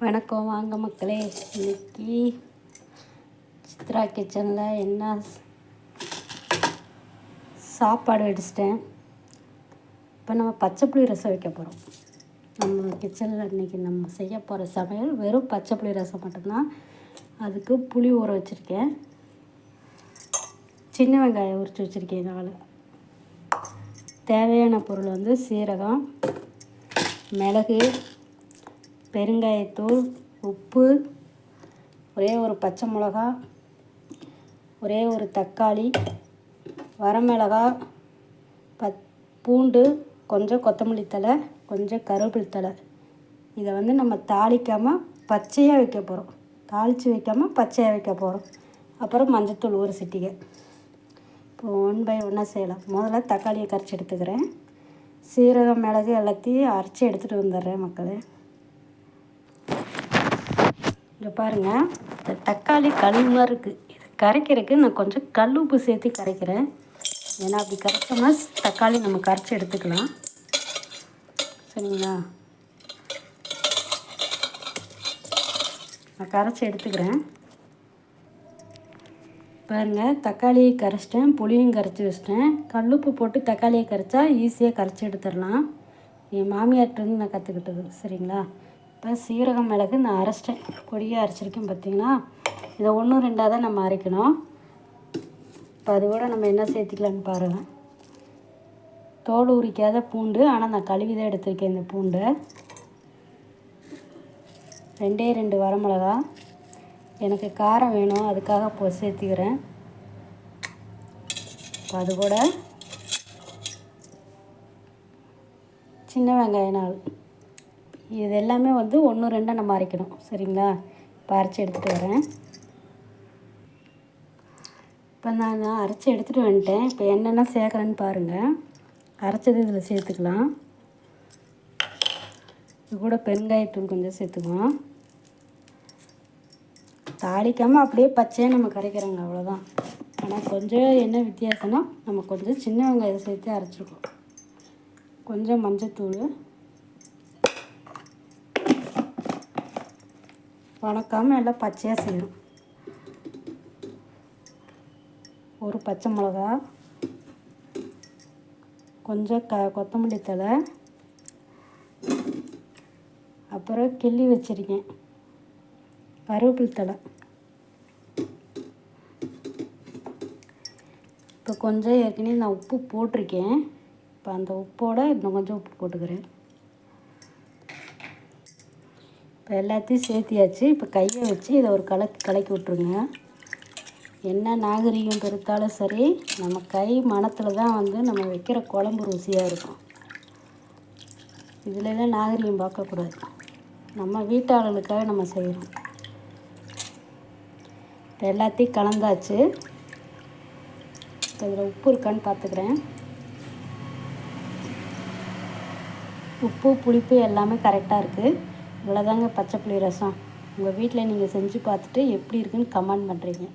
வணக்கம். வாங்க மக்களே இன்னைக்கு சித்ரா கிச்சனில் என்ன சாப்பாடு வெடிச்சிட்டேன் இப்போ நம்ம பச்சை புளி ரசம் வைக்க போகிறோம் நம்ம கிச்சனில் இன்றைக்கி நம்ம செய்ய போகிற சமையல் வெறும் பச்சை புளி ரசம் மட்டும்தான். அதுக்கு புளி ஊற வச்சுருக்கேன். சின்ன வெங்காயம் உரித்து வச்சுருக்கேன் நாலு தேவையான பொருள் வந்து சீரகம் மிளகு பெருங்காயத்தூள் உப்பு ஒரே ஒரு பச்சை மிளகா ஒரே ஒரு தக்காளி வரமிளகா பத் பூண்டு கொஞ்சம் கொத்தமல்லி தழை கொஞ்சம் கருவேப்பிலை தழை. இதை வந்து நம்ம தாளிக்காமல் பச்சையாக வைக்க போகிறோம் தாளித்து வைக்காமல் பச்சையாக வைக்க போகிறோம் அப்புறம் மஞ்சத்தூள் ஒரு சிட்டிகை இப்போ ஒன் பை ஒன்னாக செய்யலாம். முதல்ல தக்காளியை கரைச்சி எடுத்துக்கிறேன். சீரகம் மிளகு எல்லாத்தையும் அரைச்சி எடுத்துகிட்டு வந்துடுறேன் மக்களே. இங்கே பாருங்கள் இந்த தக்காளி கழுவு இருக்குது இது கரைக்கிறதுக்கு நான் கொஞ்சம் கல் உப்பு சேர்த்து கரைக்கிறேன். ஏன்னா அப்படி கரைச்சோம்னா தக்காளி நம்ம கரைச்சி எடுத்துக்கலாம். சரிங்களா? நான் கரைச்சி எடுத்துக்கிறேன். பாருங்கள் தக்காளியை கரைச்சிட்டேன் புளியும் கரைச்சி வச்சிட்டேன். கல்லுப்பு போட்டு தக்காளியை கரைச்சா ஈஸியாக கரைச்சி எடுத்துடலாம். என் மாமியார்கிட்டருந்து நான் கற்றுக்கிட்டது சரிங்களா? இப்போ சீரகம் மிளகு நான் அரைச்சிட்டேன். பொடியாக அரைச்சிருக்கேன் பார்த்தீங்களா? இதை ஒன்று ரெண்டாக தான் நம்ம அரைக்கணும். இப்போ அது கூட நம்ம என்ன சேர்த்துக்கலான்னு பாருங்கள் தோல் உரிக்காத பூண்டு ஆனால் நான் கழுவி தான் எடுத்திருக்கேன் இந்த பூண்டை. ரெண்டே ரெண்டு வரமிளகா. எனக்கு காரம் வேணும் அதுக்காக இப்போ சேர்த்துக்கிறேன். இப்போ அது கூட சின்ன வெங்காய நாள் இது எல்லாமே வந்து ஒன்று ரெண்டாக நம்ம அரைக்கணும். சரிங்களா? இப்போ அரைச்சி எடுத்துகிட்டு வரேன். இப்போ நான் அரைச்சி எடுத்துகிட்டு வந்துட்டேன். இப்போ என்னென்ன சேர்க்குறேன்னு பாருங்கள் அரைச்சது இதில் சேர்த்துக்கலாம். இது கூட பெருங்காயத்தூள் கொஞ்சம் சேர்த்துக்குவோம் தாளிக்காமல் அப்படியே பச்சையாக நம்ம கரைக்கிறோங்க அவ்வளோதான் ஆனால் கொஞ்சம் என்ன வித்தியாசம்னா நம்ம கொஞ்சம் சின்ன வெங்காயம் சேர்த்து அரைச்சிருக்கோம். கொஞ்சம் மஞ்சத்தூள். வணக்காமல் எல்லாம் பச்சையாக செய்யணும். ஒரு பச்சை மிளகா கொஞ்சம் க கொத்தமல்லி தழை அப்புறம் கிள்ளி வச்சுருக்கேன். கருவேப்பிலை தழை. இப்போ கொஞ்சம் ஏற்கனவே நான் உப்பு போட்டிருக்கேன். இப்போ அந்த உப்போட இன்னும் கொஞ்சம் உப்பு போட்டுக்கிறேன். இப்போ எல்லாத்தையும் சேர்த்தியாச்சு. இப்போ கையை வச்சு இதை ஒரு கலக்கி கலக்கி விட்ருங்க என்ன நாகரிகம் பெருத்தாலும் சரி நம்ம கை மணத்தில் தான் வந்து நம்ம வைக்கிற குழம்பு ருசியாக இருக்கும். இதுலலாம் நாகரிகம் பார்க்கக்கூடாது. நம்ம வீட்டாளர்களுக்காக நம்ம செய்கிறோம் இப்போ எல்லாத்தையும் கலந்தாச்சு. இப்போ இதில் உப்பு இருக்கான்னு பார்த்துக்கிறேன். உப்பு புளிப்பு எல்லாமே கரெக்டாக இருக்குது இவ்வளோதாங்க பச்சை புளி ரசம். உங்கள் வீட்டில் நீங்கள் செஞ்சு பார்த்துட்டு எப்படி இருக்குன்னு கமெண்ட் பண்ணுறீங்க